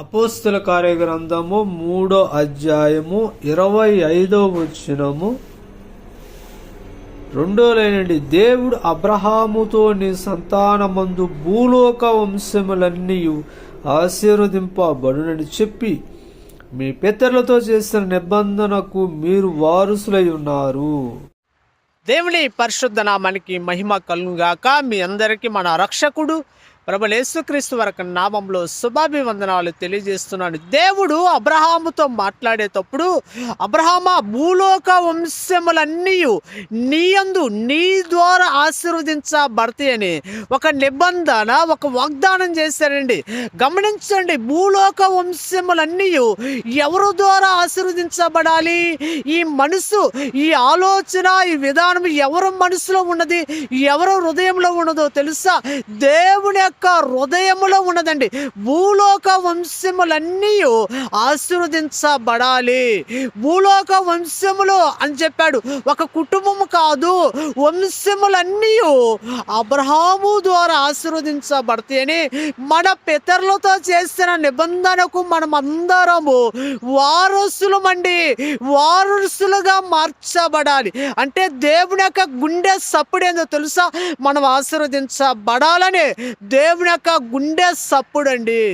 అపోస్తుల కార్యగ్రంథము మూడో అధ్యాయము ఇరవై ఐదో వచ్చినము రెండో లేనండి దేవుడు అబ్రహాముతో నీ సంతానమందు భూలోక వంశములన్నీ ఆశీర్వదింపబడునని చెప్పి మీ పితరులతో చేసిన నిబంధనకు మీరు వారసులై ఉన్నారు. దేవుని పరిశుద్ధ నామానికి మహిమ కలుగాక మీ అందరికీ మన రక్షకుడు ప్రభులు యేసుక్రీస్తు వరకు నామంలో శుభాభివందనాలు తెలియజేస్తున్నాను. దేవుడు అబ్రహాముతో మాట్లాడేటప్పుడు అబ్రహామ భూలోక వంశములన్నీ నీయందు నీ ద్వారా ఆశీర్వదించబడతాయి అని ఒక నిబంధన ఒక వాగ్దానం చేశారండి. గమనించండి భూలోక వంశములన్నీ ఎవరు ద్వారా ఆశీర్వదించబడాలి? ఈ మనసు ఈ ఆలోచన ఈ విధానం ఎవరు మనసులో ఉన్నది? ఎవరు హృదయంలో ఉన్నదో తెలుసా? దేవుని యొక్క హృదయములో ఉన్నదండి. భూలోక వంశములన్నీ ఆశీర్వదించబడాలి. భూలోక వంశములు అని చెప్పాడు. ఒక కుటుంబము కాదు వంశములన్నీ అబ్రహాము ద్వారా ఆశీర్వదించబడతాయని మన పితరులతో చేసిన నిబంధనకు మనం అందరము వారసులమండి. వారసులుగా మార్చబడాలి. అంటే దేవుని యొక్క గుండె సప్పుడేందో తెలుసా? మనం ఆశీర్వదించబడాలని. దేవుని యొక్క గుండె సప్పుడండి.